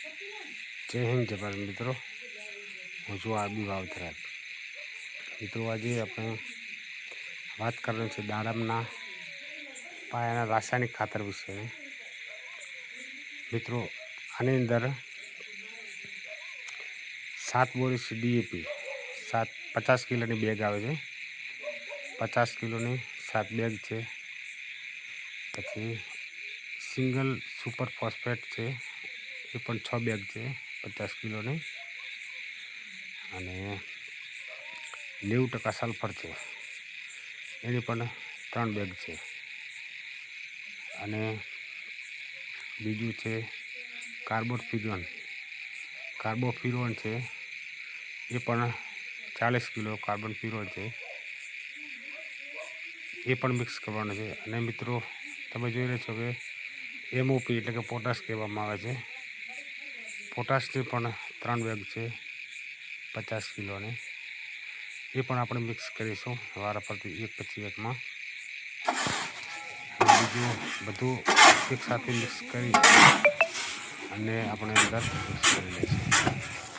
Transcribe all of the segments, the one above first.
જય હિન્દ ભારત મિત્રો. હું છું આરબી વાવથરાજ મિત્રો, આજે આપણે વાત કરવાની છે દાડમના પાયાના રાસાયણિક ખાતર વિશે. મિત્રો, આની અંદર સાત બોરીસ ડીએપી. સાત, પચાસ કિલોની બેગ આવે છે. પચાસ કિલોની સાત બેગ છે. પછી સિંગલ સુપર ફોસ્ફેટ છે. એ પણ છ બેગ છે, પચાસ કિલોની. અને નેવું ટકા સલ્ફર છે. એની પણ ત્રણ બેગ છે. અને બીજું છે કાર્બોફિરોન કાર્બોફિરોન છે, એ પણ ચાલીસ કિલો કાર્બન ફિરોન છે. એ પણ મિક્સ કરવાનું છે. અને મિત્રો, તમે જોઈ રહ્યા છો કે એમઓપી એટલે કે પોટાશ કહેવામાં આવે છે. પોટાશની પણ ત્રણ બેગ છે, પચાસ કિલોની. એ પણ આપણે મિક્સ કરીશું વારા પરથી એક પછી એકમાં. બીજું બધું એક સાથે મિક્સ કરી અને આપણે અંદર મિક્સ કરી લઈશું.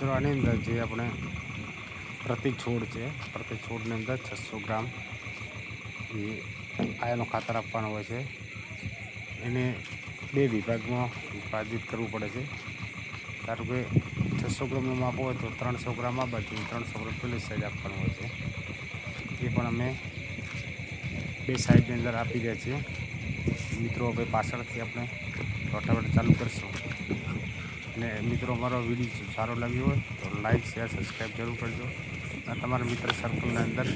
મિત્રો આની અંદર જે આપણે પ્રતિ છોડ છે, પ્રતિ છોડની અંદર છસો ગ્રામ એ આયાનું ખાતર આપવાનું હોય છે. એને બે વિભાગમાં વિભાજિત કરવું પડે છે. ધારો કે છસો ગ્રામનું માપ હોય તો ત્રણસો ગ્રામ આ બાજુ ત્રણસો ગ્રામ પેલી સાઈડ આપવાનું હોય છે. એ પણ અમે બે સાઈડની અંદર આપી રહ્યા છીએ. મિત્રો, હવે પાછળથી આપણે રોટાવેટર ચાલુ કરીશું. અને મિત્રો મારો વીડિયો સારો લાગ્યો હોય તો લાઇક શેર સબસ્ક્રાઈબ જરૂર કરજો. અને તમારા મિત્ર સર્કલની અંદર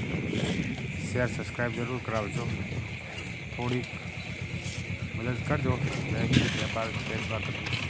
શેર સબસ્ક્રાઈબ જરૂર કરાવજો. થોડીક મદદ કરજો. વેપાર હિન્દ